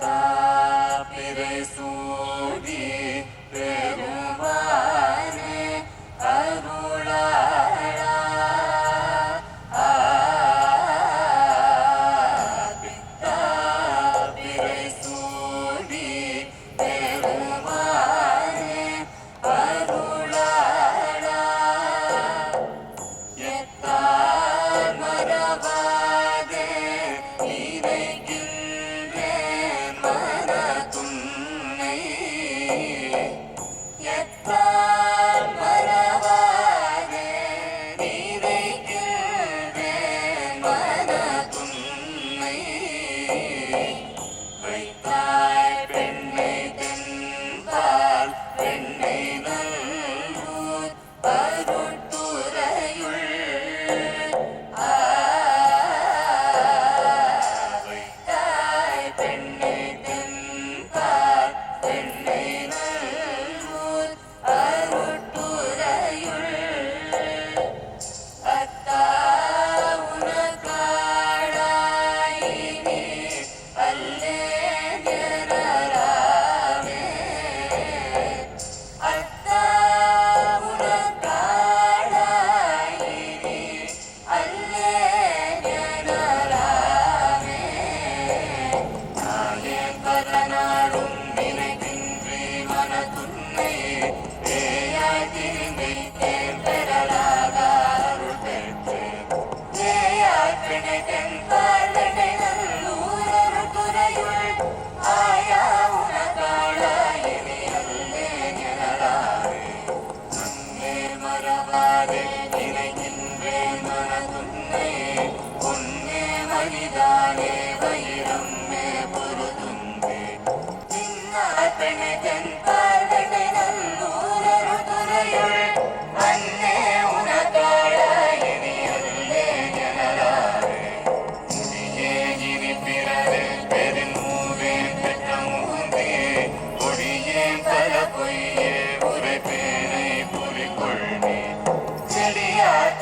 தாபிரை சூடி பெருமானே அருளாளா. தாபிரை சூடி பெருமானே அருளாளா. எத்தார் மரபாதே இறைக்கு Bye. மனதாரே நினைக்கின்றே மனதுன்னே உன்னே மனிதானே வைரம் மே பொருதுந்தே